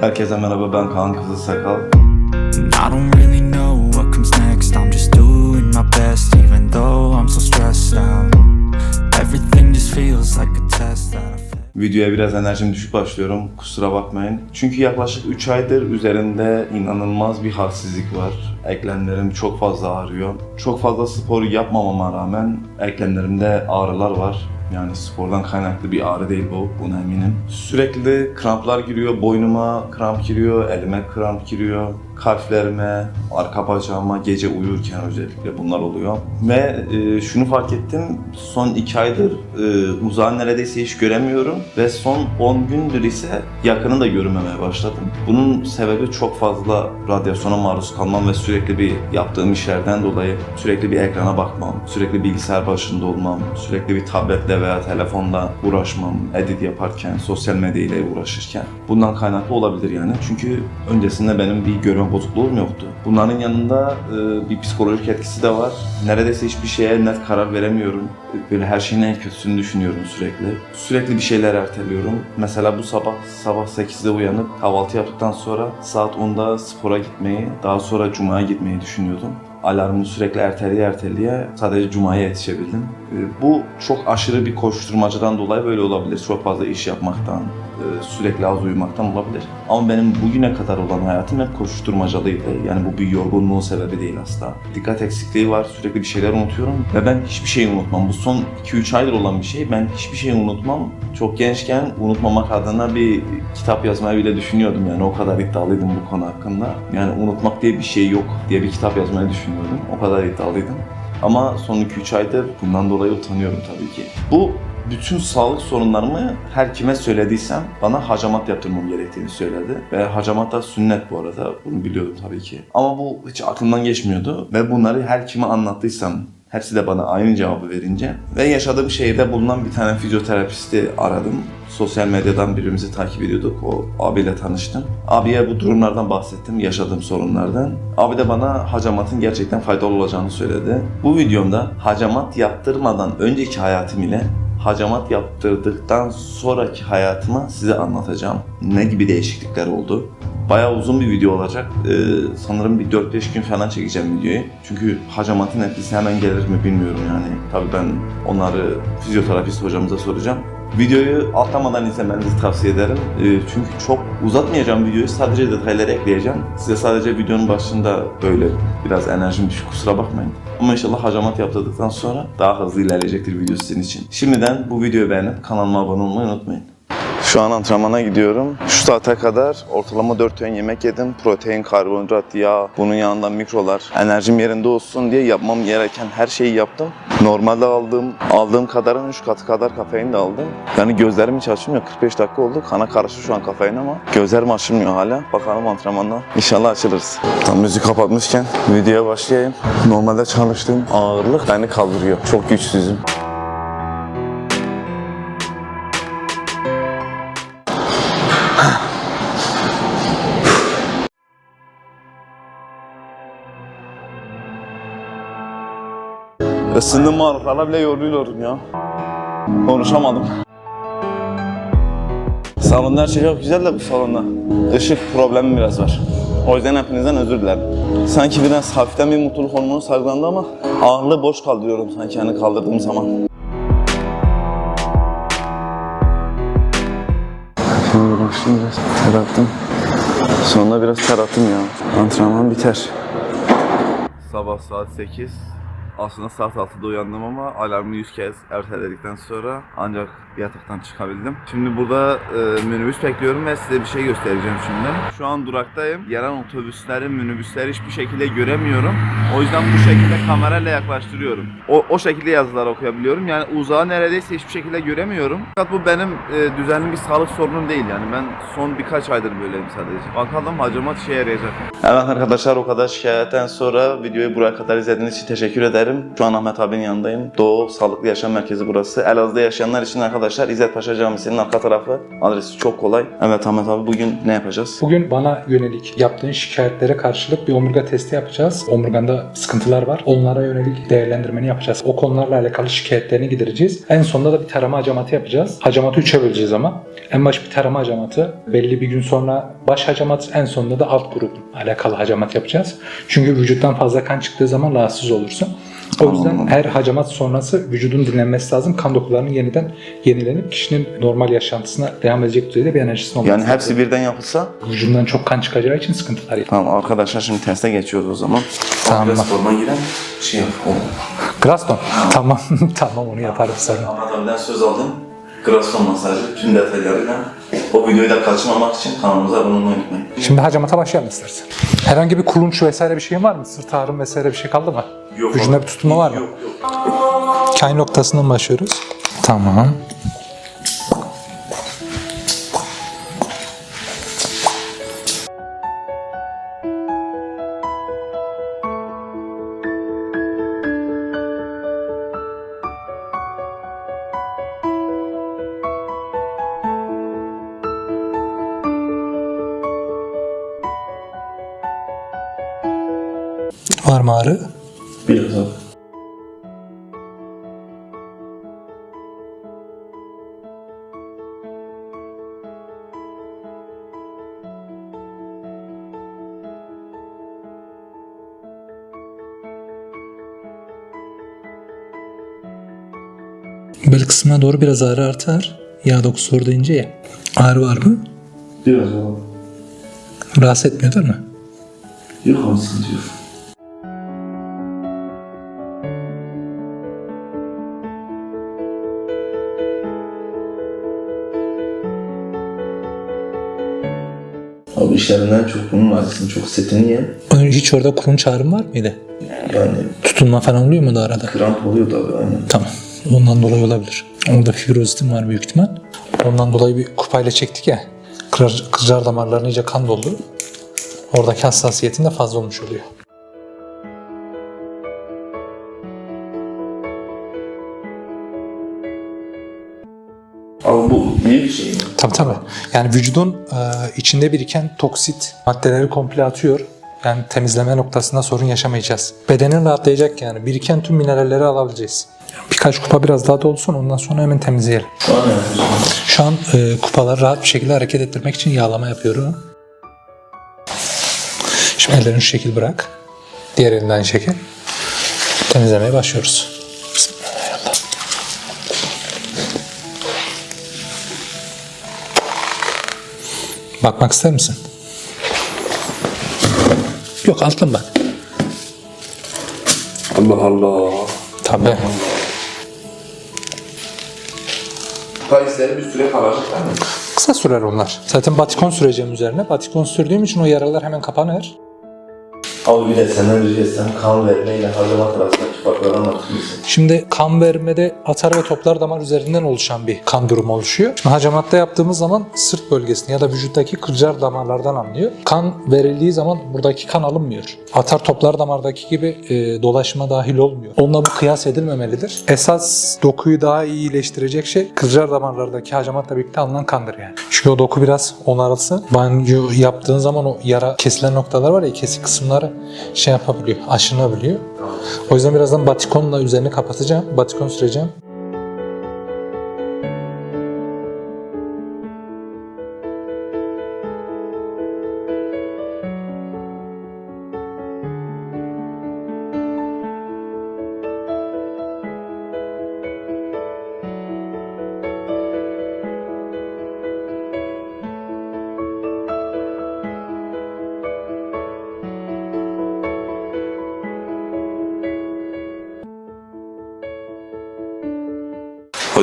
Herkese merhaba ben Kaan Kızılsakal. And I don't really know what comes next. I'm just doing my best, even though I'm so stressed out. Everything just feels like a test that I failed. Videoya biraz enerjim düşük başlıyorum. Kusura bakmayın. Çünkü yaklaşık 3 aydır üzerinde inanılmaz bir halsizlik var. Eklemlerim çok fazla ağrıyor. Çok fazla spor yapmamama rağmen eklemlerimde ağrılar var. Yani spordan kaynaklı bir ağrı değil bu, buna eminim. Sürekli kramplar giriyor, boynuma kramp giriyor, elime kramp giriyor, kalplerime, arka bacağıma gece uyurken özellikle bunlar oluyor. Ve e, şunu fark ettim, son iki aydır e, uzağı neredeyse hiç göremiyorum ve son 10 gündür ise yakını da görmemeye başladım. Bunun sebebi çok fazla radyasyona maruz kalmam ve sürekli bir yaptığım işlerden dolayı sürekli bir ekrana bakmam, sürekli bilgisayar başında olmam, sürekli bir tabletle veya telefonla uğraşmam, edit yaparken, sosyal medya ile uğraşırken. Bundan kaynaklı olabilir yani. Çünkü öncesinde benim bir bozukluğum yoktu. Bunların yanında e, bir psikolojik etkisi de var. Neredeyse hiçbir şeye net karar veremiyorum. Böyle her şeyin en kötüsünü düşünüyorum sürekli. Sürekli bir şeyler erteliyorum. Mesela bu sabah sabah 8'de uyanıp kahvaltı yaptıktan sonra saat 10'da spora gitmeyi, daha sonra cumaya gitmeyi düşünüyordum alarmını sürekli erteleye erteleye sadece Cuma'ya yetişebildim. Ee, Bu çok aşırı bir koşturmacadan dolayı böyle olabilir. Çok fazla iş yapmaktan, e, sürekli az uyumaktan olabilir. Ama benim bugüne kadar olan hayatım hep koşturmacalıydı. Yani bu bir yorgunluğun sebebi değil asla. Dikkat eksikliği var, sürekli bir şeyler unutuyorum ve ben hiçbir şeyi unutmam. Bu son 2-3 aydır olan bir şey. Ben hiçbir şeyi unutmam. Çok gençken unutmamak adına bir kitap yazmayı bile düşünüyordum. Yani o kadar iddialıydım bu konu hakkında. Yani unutmak diye bir şey yok diye bir kitap yazmayı düşünüyordum. O kadar iddialıydım. Ama son 2-3 aydır bundan dolayı utanıyorum tabii ki. Bu bütün sağlık sorunlarımı her kime söylediysem bana hacamat yaptırmam gerektiğini söyledi. Ve hacamat da sünnet bu arada. Bunu biliyordum tabii ki. Ama bu hiç aklımdan geçmiyordu. Ve bunları her kime anlattıysam Hepsi de bana aynı cevabı verince ve yaşadığım şehirde bulunan bir tane fizyoterapisti aradım. Sosyal medyadan birbirimizi takip ediyorduk. O abiyle tanıştım. Abiye bu durumlardan bahsettim, yaşadığım sorunlardan. Abi de bana hacamatın gerçekten faydalı olacağını söyledi. Bu videomda hacamat yaptırmadan önceki hayatım ile hacamat yaptırdıktan sonraki hayatıma size anlatacağım. Ne gibi değişiklikler oldu? Bayağı uzun bir video olacak. Ee, sanırım bir 4-5 gün falan çekeceğim videoyu. Çünkü hacamatın etkisi hemen gelir mi bilmiyorum yani. Tabii ben onları fizyoterapist hocamıza soracağım. Videoyu atlamadan izlemenizi tavsiye ederim. Ee, çünkü çok uzatmayacağım videoyu. Sadece detayları ekleyeceğim. Size sadece videonun başında böyle biraz enerjim düşük kusura bakmayın. Ama inşallah hacamat yaptırdıktan sonra daha hızlı ilerleyecektir video sizin için. Şimdiden bu videoyu beğenip kanalıma abone olmayı unutmayın. Şu an antrenmana gidiyorum. Şu saate kadar ortalama 4 öğün yemek yedim. Protein, karbonhidrat, yağ, bunun yanında mikrolar. Enerjim yerinde olsun diye yapmam gereken her şeyi yaptım. Normalde aldığım aldığım kadarın 3 katı kadar kafein de aldım. Yani gözlerim hiç açılmıyor. 45 dakika oldu. Kana karşı şu an kafein ama gözlerim açılmıyor hala. Bakalım antrenmandan. İnşallah açılırız. Tam müzik kapatmışken videoya başlayayım. Normalde çalıştığım ağırlık beni kaldırıyor. Çok güçsüzüm. Isındım ağırlıklarla bile yoruluyorum ya. Konuşamadım. Salonda her şey çok güzel de bu salonda. Işık problemi biraz var. O yüzden hepinizden özür dilerim. Sanki biraz hafiften bir mutluluk hormonu salgılandı ama ağırlığı boş kaldırıyorum sanki yani kaldırdığım zaman. Şimdi başım biraz ter attım. Sonra biraz ter attım ya. Antrenman biter. Sabah saat 8. Aslında saat 6'da uyandım ama alarmı 100 kez erteledikten sonra ancak yataktan çıkabildim. Şimdi burada e, minibüs bekliyorum ve size bir şey göstereceğim şimdi. Şu an duraktayım. Gelen otobüsleri, minibüsleri hiçbir şekilde göremiyorum. O yüzden bu şekilde kamerayla yaklaştırıyorum. O, o şekilde yazılar okuyabiliyorum. Yani uzağı neredeyse hiçbir şekilde göremiyorum. Fakat bu benim e, düzenli bir sağlık sorunum değil. Yani ben son birkaç aydır böyleyim sadece. Bakalım hacamat işe yarayacak. Evet arkadaşlar o kadar şikayetten sonra videoyu buraya kadar izlediğiniz için teşekkür ederim. Şu an Ahmet abinin yanındayım. Doğu Sağlıklı Yaşam Merkezi burası. Elazığ'da yaşayanlar için arkadaşlar İzzet Paşa Camisi'nin arka tarafı. Adresi çok kolay. Evet Ahmet abi bugün ne yapacağız? Bugün bana yönelik yaptığın şikayetlere karşılık bir omurga testi yapacağız. Omurganda sıkıntılar var. Onlara yönelik değerlendirmeni yapacağız. O konularla alakalı şikayetlerini gidereceğiz. En sonunda da bir tarama hacamatı yapacağız. Hacamatı üçe böleceğiz ama. En baş bir tarama hacamatı. Belli bir gün sonra baş hacamat. En sonunda da alt grubun alakalı hacamat yapacağız. Çünkü vücuttan fazla kan çıktığı zaman rahatsız olursun. O yüzden Anladım. her hacamat sonrası vücudun dinlenmesi lazım. Kan dokularının yeniden yenilenip kişinin normal yaşantısına devam edecek düzeyde bir enerjisinin olması Yani lazım. hepsi birden yapılsa Vücudundan çok kan çıkacağı için sıkıntılar yaşıyor. Tamam arkadaşlar şimdi teste geçiyoruz o zaman. Tamam. Forma giren şey yap. Graston. tamam. tamam onu yaparım sonra. Abiden söz aldım. Graston masajı tüm detaylarıyla. O videoyu da kaçırmamak için kanalımıza abone olmayı unutmayın. Şimdi hacamata başlayalım istersen. Herhangi bir kulunç vesaire bir şeyin var mı? Sırt ağrım vesaire bir şey kaldı mı? Yok Vücudunda bir tutulma var mı? Yok yok. Kayn noktasından başlıyoruz. Tamam. Var? Biraz abi. Bel kısmına doğru biraz ağrı artar. Yağ dokusu orada ince ya. Ağrı var mı? Biraz abi. Rahatsız etmiyor değil mi? Yok sıkıntı yok. İşlerinden çok bunun acısını çok setini ye. Hiç orada kulunç ağrım var mıydı? Yani Tutulma falan oluyor mu da arada? kramp oluyor tabii aynen. Tamam. Ondan dolayı olabilir. Onda fibrozitim var büyük ihtimal. Ondan dolayı bir kupayla çektik ya. Kırar, kızar damarlarına iyice kan doldu. Oradaki hassasiyetin de fazla olmuş oluyor. Abi bu iyi bir şey? Tabii tabii. Yani vücudun e, içinde biriken toksit maddeleri komple atıyor. Yani temizleme noktasında sorun yaşamayacağız. Bedenin rahatlayacak yani. Biriken tüm mineralleri alabileceğiz. Birkaç kupa biraz daha dolsun ondan sonra hemen temizleyelim. Şu an? Şu an e, kupaları rahat bir şekilde hareket ettirmek için yağlama yapıyorum. Şimdi ellerini şu şekil bırak. Diğer elini de aynı şekil. Temizlemeye başlıyoruz. Bismillahirrahmanirrahim. Bakmak ister misin? Yok alttan bak. Allah Allah. Tabii. Parisleri bir süre kalacak değil mi? Kısa sürer onlar. Zaten batikon süreceğim üzerine. Batikon sürdüğüm için o yaralar hemen kapanır. Abi bir de senden rica etsem kan vermeyle harcamak arasındaki farkları anlatır? Şimdi kan vermede atar ve toplar damar üzerinden oluşan bir kan durumu oluşuyor. Şimdi hacamatta yaptığımız zaman sırt bölgesini ya da vücuttaki kılcal damarlardan alınıyor. Kan verildiği zaman buradaki kan alınmıyor. Atar toplar damardaki gibi e, dolaşma dahil olmuyor. Onunla bu kıyas edilmemelidir. Esas dokuyu daha iyi iyileştirecek şey kılcal damarlardaki hacamatla birlikte alınan kandır yani. Çünkü o doku biraz onarılsın. Banyo yaptığın zaman o yara kesilen noktalar var ya kesik kısımları şey yapabiliyor, aşınabiliyor. O yüzden birazdan batikonla üzerini kapatacağım. Batikon süreceğim.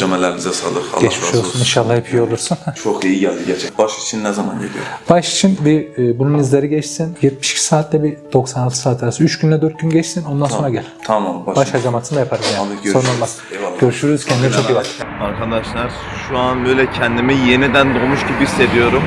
Hocam ellerinize sağlık. Allah Geçmiş razı olsun. İnşallah hep iyi olursun. Çok iyi geldi gerçek. Baş için ne zaman geliyor? Baş için bir e, bunun izleri geçsin. 72 saatte bir 96 saat arası. 3 günle 4 gün geçsin. Ondan sonra gel. Tamam. Baş, Baş hacamatını da yaparız yani. Abi görüşürüz. Sorun olmaz. Eyvallah. Görüşürüz. Kendine çok iyi bak. Arkadaşlar şu an böyle kendimi yeniden doğmuş gibi hissediyorum.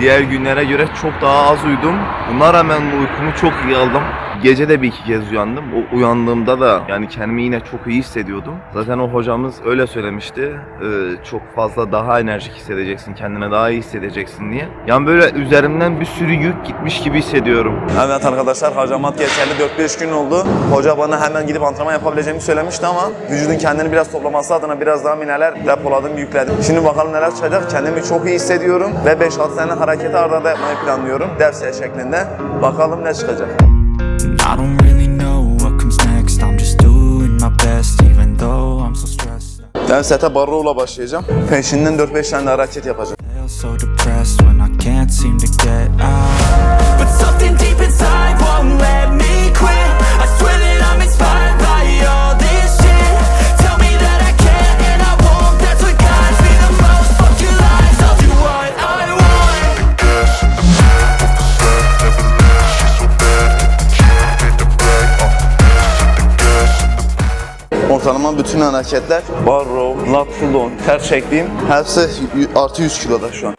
Diğer günlere göre çok daha az uyudum. Buna rağmen uykumu çok iyi aldım. Gece de bir iki kez uyandım. O uyandığımda da yani kendimi yine çok iyi hissediyordum. Zaten o hocamız öyle söylemişti. Ee, çok fazla daha enerjik hissedeceksin, kendine daha iyi hissedeceksin diye. Yani böyle üzerimden bir sürü yük gitmiş gibi hissediyorum. Evet arkadaşlar hacamat geçerli 4-5 gün oldu. Hoca bana hemen gidip antrenman yapabileceğimi söylemişti ama vücudun kendini biraz toplaması adına biraz daha mineler depoladım, yükledim. Şimdi bakalım neler çıkacak. Kendimi çok iyi hissediyorum ve 5-6 tane hareketi arda arda yapmayı planlıyorum. Ders şeklinde. Bakalım ne çıkacak. I don't really know what comes next. I'm just doing my best, even though I'm so stressed. out. Ben sete barroğla başlayacağım. Peşinden 4-5 tane hareket yapacağım. Feel so depressed when I can't seem to get out. But something deep inside won't let Ortalama bütün hareketler bar row, lat pull down, ters çektiğim hepsi artı 100 kiloda şu an.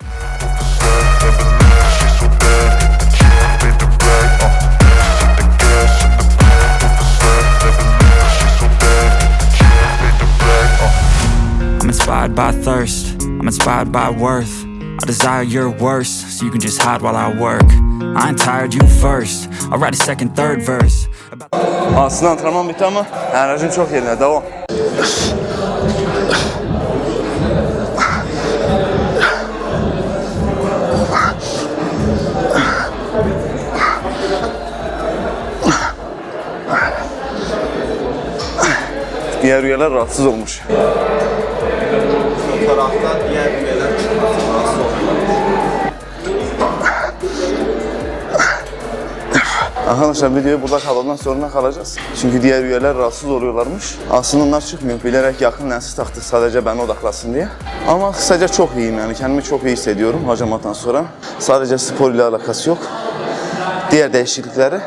I'm inspired by thirst, I'm inspired by worth. I desire your worst, so you can just hide while I work. I ain't tired, you first. I'll write a second, third verse. Aslında antrenman bitti ama enerjim çok yerinde. Devam. Diğer üyeler rahatsız olmuş. Arkadaşlar videoyu burada kalmadan sonuna kalacağız. Çünkü diğer üyeler rahatsız oluyorlarmış. Aslında onlar çıkmıyor. Bilerek yakın lensi taktı sadece ben odaklasın diye. Ama kısaca çok iyiyim yani. Kendimi çok iyi hissediyorum hacamattan sonra. Sadece spor ile alakası yok. Diğer değişiklikleri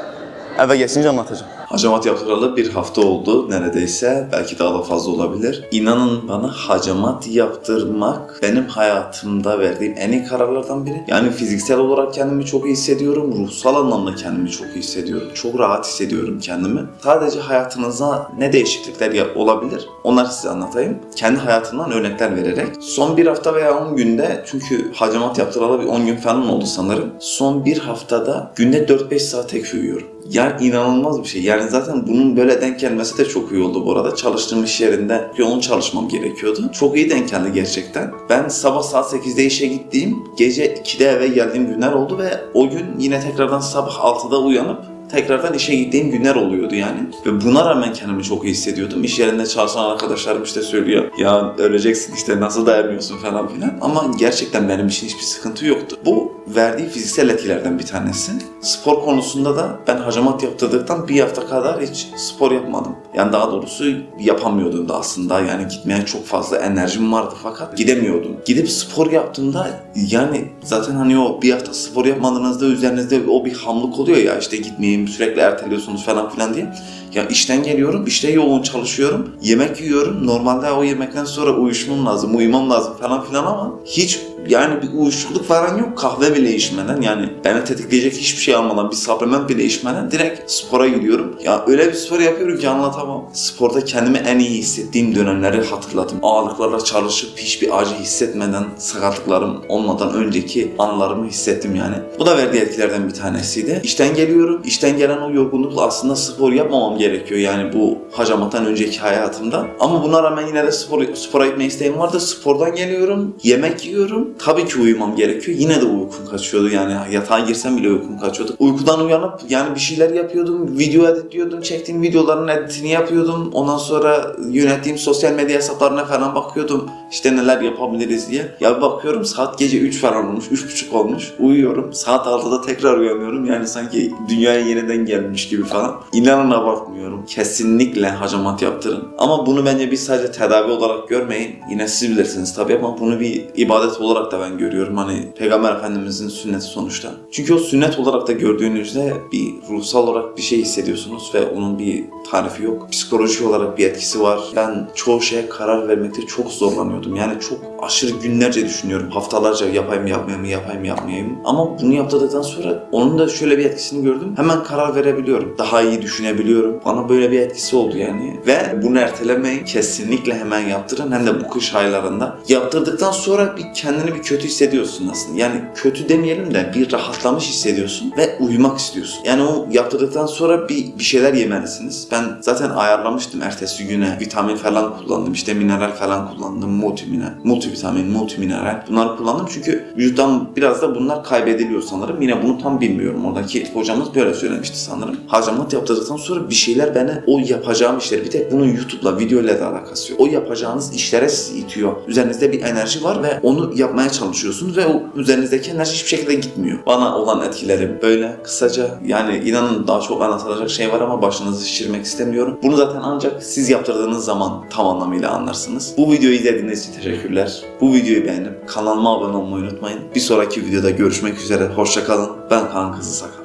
eve geçince anlatacağım. Hacamat yaptıralı bir hafta oldu neredeyse. Belki daha da fazla olabilir. İnanın bana hacamat yaptırmak benim hayatımda verdiğim en iyi kararlardan biri. Yani fiziksel olarak kendimi çok iyi hissediyorum. Ruhsal anlamda kendimi çok iyi hissediyorum. Çok rahat hissediyorum kendimi. Sadece hayatınıza ne değişiklikler olabilir? Onları size anlatayım. Kendi hayatımdan örnekler vererek. Son bir hafta veya 10 günde çünkü hacamat yaptıralı bir 10 gün falan oldu sanırım. Son bir haftada günde 4-5 saat tek uyuyorum. Yani inanılmaz bir şey. Yani zaten bunun böyle denk gelmesi de çok iyi oldu bu arada. Çalıştığım iş yerinde yoğun çalışmam gerekiyordu. Çok iyi denk geldi gerçekten. Ben sabah saat 8'de işe gittiğim, gece 2'de eve geldiğim günler oldu ve o gün yine tekrardan sabah 6'da uyanıp tekrardan işe gittiğim günler oluyordu yani. Ve buna rağmen kendimi çok iyi hissediyordum. İş yerinde çalışan arkadaşlarım işte söylüyor. Ya öleceksin işte nasıl dayanmıyorsun falan filan. Ama gerçekten benim için hiçbir sıkıntı yoktu. Bu verdiği fiziksel etkilerden bir tanesi. Spor konusunda da ben hacamat yaptırdıktan bir hafta kadar hiç spor yapmadım. Yani daha doğrusu yapamıyordum da aslında. Yani gitmeye çok fazla enerjim vardı fakat gidemiyordum. Gidip spor yaptığımda yani zaten hani o bir hafta spor yapmadığınızda üzerinizde o bir hamlık oluyor ya işte gitmeyeyim sürekli erteliyorsunuz falan filan diye. Ya işten geliyorum, işte yoğun çalışıyorum, yemek yiyorum. Normalde o yemekten sonra uyuşmam lazım, uyumam lazım falan filan ama hiç yani bir uyuşukluk falan yok. Kahve bile içmeden yani beni tetikleyecek hiçbir şey almadan, bir supplement bile içmeden direkt spora gidiyorum. Ya öyle bir spor yapıyorum ki anlatamam. Sporda kendimi en iyi hissettiğim dönemleri hatırladım. Ağırlıklarla çalışıp hiçbir acı hissetmeden, sakatlıklarım olmadan önceki anılarımı hissettim yani. Bu da verdiği etkilerden bir tanesiydi. İşten geliyorum. İşten gelen o yorgunlukla aslında spor yapmamam gerekiyor yani bu hacamattan önceki hayatımda. Ama buna rağmen yine de spor, spora gitme isteğim vardı. Spordan geliyorum, yemek yiyorum. Tabii ki uyumam gerekiyor. Yine de uykum kaçıyordu yani yatağa girsem bile uykum kaçıyordu. Uykudan uyanıp yani bir şeyler yapıyordum. Video editliyordum. Çektiğim videoların editini yapıyordum. Ondan sonra yönettiğim sosyal medya hesaplarına falan bakıyordum. İşte neler yapabiliriz diye. Ya bakıyorum saat gece 3 falan olmuş. 3.30 olmuş. Uyuyorum. Saat 6'da tekrar uyanıyorum. Yani sanki dünyaya yeniden gelmiş gibi falan. İnanın abartmıyorum. Kesinlikle hacamat yaptırın. Ama bunu bence biz sadece tedavi olarak görmeyin. Yine siz bilirsiniz tabii ama bunu bir ibadet olarak da ben görüyorum. Hani Peygamber Efendimizin sünneti sonuçta. Çünkü o sünnet olarak da gördüğünüzde bir ruhsal olarak bir şey hissediyorsunuz ve onun bir tarifi yok. Psikolojik olarak bir etkisi var. Ben çoğu şeye karar vermekte çok zorlanıyordum. Yani çok aşırı günlerce düşünüyorum. Haftalarca yapayım yapmayayım yapayım yapmayayım. Ama bunu yaptırdıktan sonra onun da şöyle bir etkisini gördüm. Hemen karar verebiliyorum. Daha iyi düşünebiliyorum. Bana böyle bir etkisi oldu yani. Ve bunu ertelemeyin. Kesinlikle hemen yaptırın. Hem de bu kış aylarında. Yaptırdıktan sonra bir kendini bir kötü hissediyorsun aslında. Yani kötü demeyelim de bir rahatlamış hissediyorsun ve uyumak istiyorsun. Yani o yaptırdıktan sonra bir, bir şeyler yemelisiniz. Ben zaten ayarlamıştım ertesi güne. Vitamin falan kullandım. işte mineral falan kullandım. Multimineral, multivitamin, multimineral. Bunları kullandım çünkü vücuttan biraz da bunlar kaybediliyor sanırım. Yine bunu tam bilmiyorum. Oradaki hocamız böyle söylemişti sanırım. Hacamat yaptırdıktan sonra bir şeyler beni o yapacağım işleri bir tek bunun YouTube'la, videoyla da alakası yok. O yapacağınız işlere sizi itiyor. Üzerinizde bir enerji var ve onu yapmaya çalışıyorsunuz ve o üzerinizdeki enerji hiçbir şekilde gitmiyor. Bana olan etkilerim böyle kısaca yani inanın daha çok anlatılacak şey var ama başınızı şişirmek istemiyorum. Bunu zaten ancak siz yaptırdığınız zaman tam anlamıyla anlarsınız. Bu videoyu izlediğiniz için teşekkürler. Bu videoyu beğenip kanalıma abone olmayı unutmayın. Bir sonraki videoda görüşmek üzere. Hoşçakalın. Ben Kaan Kızılsakal.